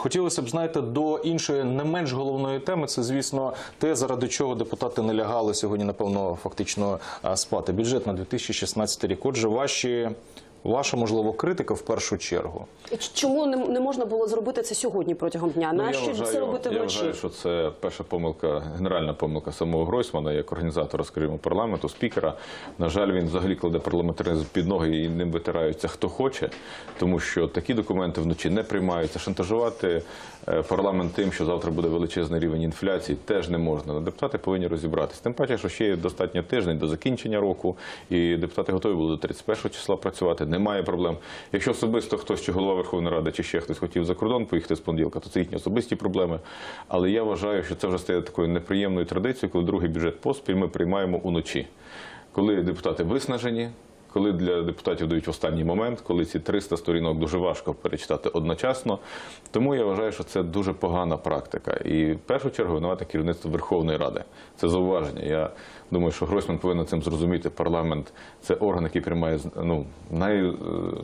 хотілося б знаєте до іншої не менш головної теми. Це звісно те, заради чого депутати не лягали сьогодні. Напевно, фактично спати. Бюджет на 2016 рік. Отже, ваші ваша можливо критика в першу чергу. Чому не, не можна було зробити це сьогодні протягом дня? Ну, Нащо це робити я вночі? вважаю, що це перша помилка, генеральна помилка самого Гройсмана як організатора, скажімо, парламенту, спікера. На жаль, він взагалі кладе парламентаризм під ноги і ним витираються хто хоче, тому що такі документи вночі не приймаються. Шантажувати е, парламент тим, що завтра буде величезний рівень інфляції, теж не можна. Депутати повинні розібратися. Тим паче, що ще є достатньо тиждень до закінчення року, і депутати готові були до 31 числа працювати. Немає проблем. Якщо особисто хтось чи голова Верховної Ради, чи ще хтось хотів за кордон поїхати з понеділка, то це їхні особисті проблеми. Але я вважаю, що це вже стає такою неприємною традицією, коли другий бюджет поспіль ми приймаємо уночі, коли депутати виснажені. Коли для депутатів дають в останній момент, коли ці 300 сторінок дуже важко перечитати одночасно, тому я вважаю, що це дуже погана практика. І в першу чергу винувате керівництво Верховної Ради. Це зауваження. Я думаю, що Гройсман повинен цим зрозуміти. Парламент це орган, який приймає ну най, е,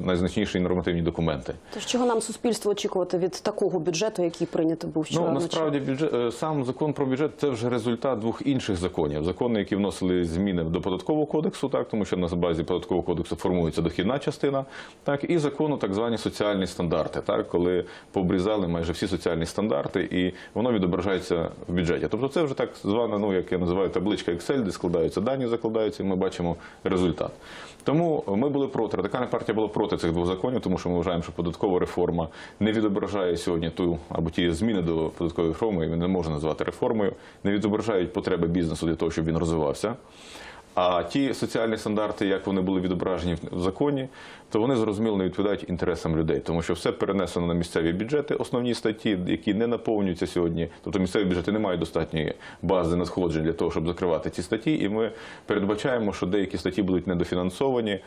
найзначніші нормативні документи. Тож чого нам суспільство очікувати від такого бюджету, який прийнято був вчора? Ну насправді бюджет е, сам закон про бюджет це вже результат двох інших законів. Закони, які вносили зміни до податкового кодексу, так тому що на базі податкового кодексу формується дохідна частина, так і закону, так звані соціальні стандарти, так коли пообрізали майже всі соціальні стандарти, і воно відображається в бюджеті. Тобто, це вже так звана, ну як я називаю табличка Excel, де складаються дані, закладаються, і ми бачимо результат. Тому ми були проти. Радикальна партія була проти цих двох законів, тому що ми вважаємо, що податкова реформа не відображає сьогодні ту або ті зміни до податкової реформи, і не можна назвати реформою, не відображають потреби бізнесу для того, щоб він розвивався. А ті соціальні стандарти, як вони були відображені в законі, то вони зрозуміло не відповідають інтересам людей, тому що все перенесено на місцеві бюджети, основні статті, які не наповнюються сьогодні. Тобто місцеві бюджети не мають достатньої бази надходжень для того, щоб закривати ці статті. І ми передбачаємо, що деякі статті будуть недофінансовані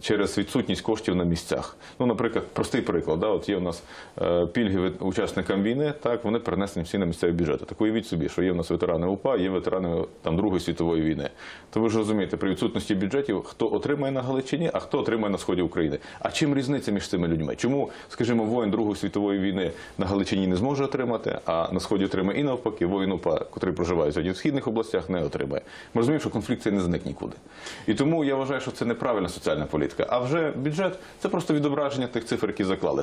через відсутність коштів на місцях. Ну, наприклад, простий приклад, да, от є у нас е, пільги учасникам війни, так вони перенесені всі на місцеві бюджети. Так уявіть собі, що є в нас ветерани УПА, є ветерани там Другої світової війни. То ви ж розумієте, при відсутності бюджетів, хто отримає на Галичині, а хто отримає на сході України. А чим різниця між цими людьми? Чому, скажімо, воїн Другої світової війни на Галичині не зможе отримати, а на сході отримає і навпаки, воїн УПА, котрий проживає сьогодні в східних областях, не отримає. Ми розуміємо, що конфлікт не зник нікуди. І тому я вважаю, що це неправильна соціальна політика. А вже бюджет це просто відображення тих цифр, які заклали.